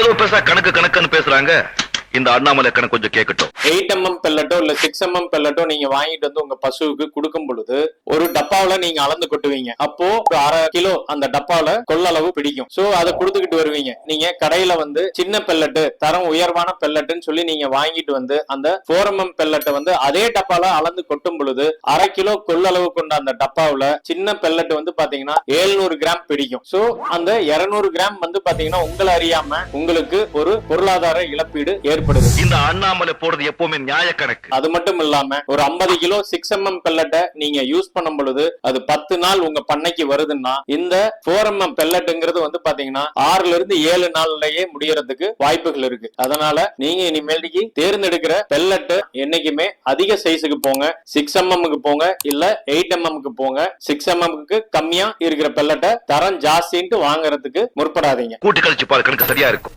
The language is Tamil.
ஏதோ பெருசா கணக்கு கணக்குன்னு பேசுறாங்க. இந்த அண்ணாமலை கணக்கு கொஞ்சம் கேட்கட்டும். எயிட் எம்எம் பெல்லட்டோ இல்ல சிக்ஸ் எம்எம் பெல்லட்டோ நீங்க வாங்கிட்டு வந்து உங்க பசுவுக்கு கொடுக்கும் பொழுது ஒரு டப்பாவில நீங்க அளந்து கொட்டுவீங்க. அப்போ ஒரு அரை கிலோ அந்த டப்பாவில கொள்ளளவு பிடிக்கும். சோ அதை கொடுத்துக்கிட்டு வருவீங்க. நீங்க கடையில வந்து சின்ன பெல்லட்டு தரம் உயர்வான பெல்லட்டுன்னு சொல்லி நீங்க வாங்கிட்டு வந்து அந்த போர் எம்எம் பெல்லட்டை வந்து அதே டப்பால அளந்து கொட்டும் பொழுது அரை கிலோ கொள்ளளவு கொண்ட அந்த டப்பாவுல சின்ன பெல்லட் வந்து பாத்தீங்கன்னா 700 கிராம் பிடிக்கும். சோ அந்த 200 கிராம் வந்து பாத்தீங்கன்னா உங்களை அறியாம உங்களுக்கு ஒரு பொருளாதார இழப்பீடு ஏற்படுது இந்த அண்ணாமலை போடுறது எப்பவுமே நியாய கணக்கு. அது மட்டும் இல்லாம ஒரு 50 கிலோ சிக்ஸ் எம்எம் பெல்லட்டை நீங்க யூஸ் பண்ணும் பொழுது அது பத்து நாள் உங்க பண்ணைக்கு வருதுன்னா இந்த ஃபோர் எம்எம் பெல்லட்டுங்கிறது வந்து பாத்தீங்கன்னா ஆறுல இருந்து ஏழு நாள்லயே முடியறதுக்கு வாய்ப்புகள் இருக்கு. அதனால நீங்க இனிமேல்க்கு தேர்ந்தெடுக்கிற பெல்லட்டு என்னைக்குமே அதிக சைஸுக்கு போங்க சிக்ஸ் எம்எம்க்கு போங்க இல்ல எயிட் எம்எம்க்கு போங்க. சிக்ஸ் எம்எம்க்கு கம்மியா இருக்கிற பெல்லட்டை தரம் ஜாஸ்தின்ட்டு வாங்குறதுக்கு முற்படாதீங்க. கூட்டி கழிச்சு பாரு கணக்கு சரியா இருக்கும்.